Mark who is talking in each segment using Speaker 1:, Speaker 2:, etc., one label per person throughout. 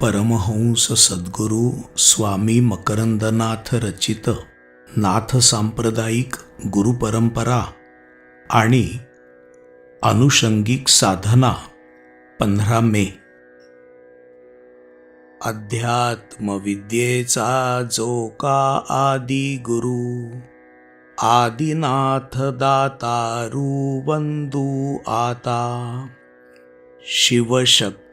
Speaker 1: परमहंस सद्गुरू स्वामी मकरंदनाथ रचित नाथ सांप्रदायिक गुरुपरंपरा आणि अनुषंगिक साधना पंधरा मे. अध्यात्मविद्येचा जो का आदि गुरु आदिनाथ दातारू वंदू आता. शिवशक्ती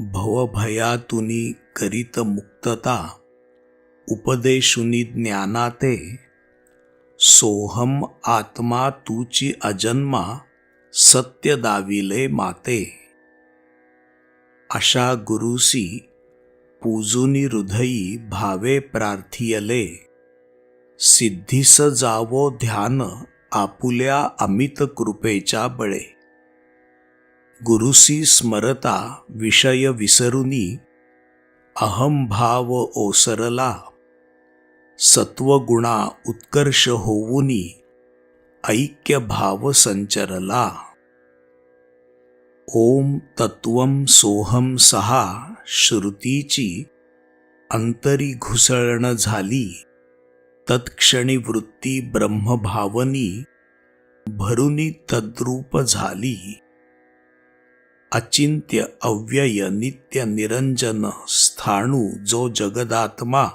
Speaker 1: भवभयातुनी करीत मुक्तता उपदेशुनी ज्ञानाते सोहम आत्मा तूची अजन्मा सत्य दाविले माते। अशा गुरुसी पूजुनी हृदयी भावे प्रार्थियले सिद्धीस जावो ध्यान आपुल्या अमित कृपेच्या बळे। गुरुसी स्मरता विषय विसरुनी अहंभाव ओसरला सत्वगुणा उत्कर्ष होऊनी ऐक्य भाव संचरला ओम तत्वम सोहम सहा श्रुतीची अंतरी घुसळण झाली तत्क्षणी वृत्ती ब्रह्मभावनी भरुनी तद्रूप झाली। अचिंत्य अव्यय नित्य निरंजन स्थाणू जो जगदात्मा.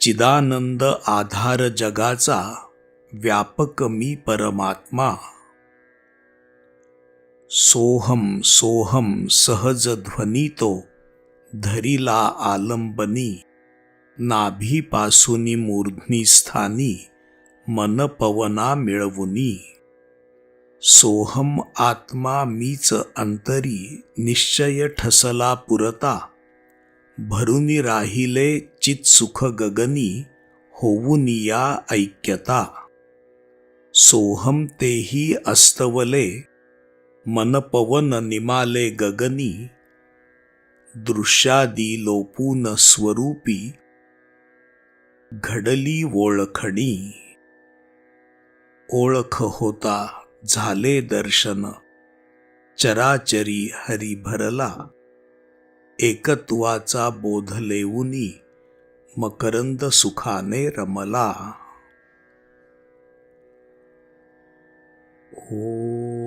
Speaker 1: चिदानंद आधार जगाचा व्यापक मी परमात्मा. सोहम सोहम सहज ध्वनी तो धरिला आलंबनी. नाभीपासुनी मूर्ध्नी स्थानी मन पवना मिळवुनी. सोहम आत्मा मीच अंतरी निश्चय ठसला पुरता. भरुनी राहिले चित सुख गगनी होऊनी या ऐक्यता. सोहम तेही अस्तवले मनपवन निमाले गगनी. दृश्यादी लोपून स्वरूपी घडली ओळखणी. ओळख होता झाले दर्शन. चराचरी हरी भरला. एकत्वाचा बोध लेऊनी मकरंद सुखाने रमला. ओ